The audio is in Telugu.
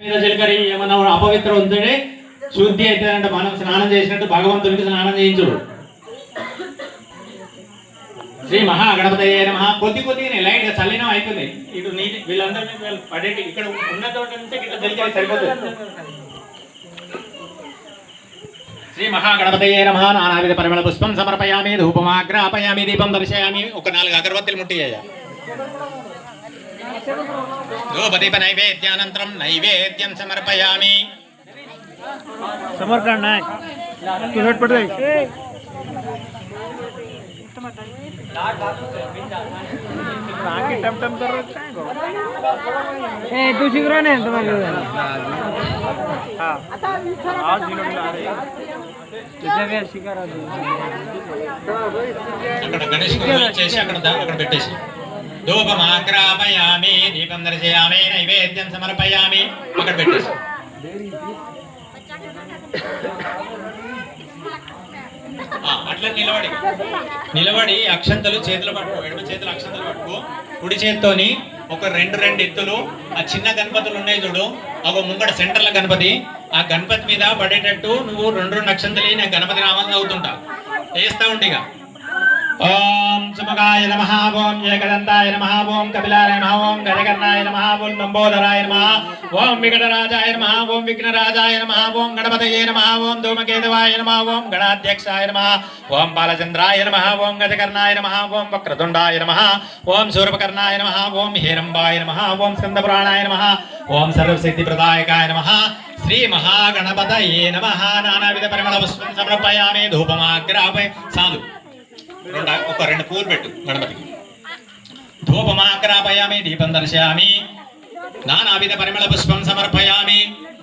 మీద చిలకరి ఏమన్నా అపవిత్ర ఉంటే శుద్ధి అవుతుందంటే మనం స్నానం చేసినట్టు భగవంతుడికి స్నానం చేయించుడు. శ్రీ మహా గణపతయ్య నమ కొద్ది కొద్దిగానే లైట్ చల్లినం అయిపోయింది. ఇటు నీటి వీళ్ళందరినీ వీళ్ళు పడేటి ఇక్కడ ఉన్న చోట నుంచి ఇట్లా చిలకరి సరిపోతుంది. శ్రీ మహాగణపతయే నమ నానావిధ పరిమళ పుష్పం సమర్పయామి ధూపమాగ్రాపయామి దీపం దర్శయామి ఒక నాలుగు అగరబత్తులు ముట్టియ్యా ధూపదీప నైవేద్యానంతరం నైవేద్యం సమర్పయామి समरकंड नाही तू हेट पडते टमटम कर ए तू शिकरो नाही तुम्हाला हा आज दिनो बिला अरे तुझ्या काय शिकारा అక్కడ గణేష్ చేసి అక్కడ దా- అక్కడ పెట్టేసి ధూపమాగ్రాపయామి దీపం దర్శయామి నైవేద్యం సమర్పయామి. అక్కడ పెట్టేసి అట్లా నిలబడి. నిలబడి అక్షంతలు చేతులు పట్టుకో ఎడమ చేతులు అక్షంతలు పట్టుకో. కుడి చేత్తోని ఒక రెండు రెండు ఎత్తులు ఆ చిన్న గణపతులు ఉన్నాయి చూడు ఒక ముంగడ సెంటర్ల గణపతి ఆ గణపతి మీద పడేటట్టు నువ్వు రెండు రెండు అక్షంతలు నేను గణపతి నామాలను చదువుతుంటా వేస్తా ఉంటిగా ఓం సుమగాయ నమ ఓం ఏకదంతాయ నమ ఓం కపిలాయ నమ ఓం గజకర్ణాయ నమ ఓం నంబోదరాయ నమ ఓం వికటరాజాయ నమ ఓం విఘ్నరాజాయ నమ ఓం గణపతయే నమ ఓం ధూమకేతవాయ నమ ఓం గణాధ్యక్షాయ నమ ఓం బాలచంద్రాయ నమ ఓం గజకర్ణాయ నమ ఓం వక్రతుండాయ నమ ఓం శూర్పకర్ణాయ నమ ఓం హేరంబాయ నమ ఓం స్కందపురాణాయ నమ ఓం సర్వసిద్ధిప్రదాయకాయ నమ శ్రీ మహాగణపతయే నమ నానావిధ పరిమళ పుష్పం సమర్పయామి ధూపమాగ్రాపయ సాధు రెండు ఒక రెండు పూలు పెట్టు గణపతికి. ధూపమాగ్రాపయామి దీపం దర్శయామి నానావిధ పరిమళ పుష్పం సమర్పయామి.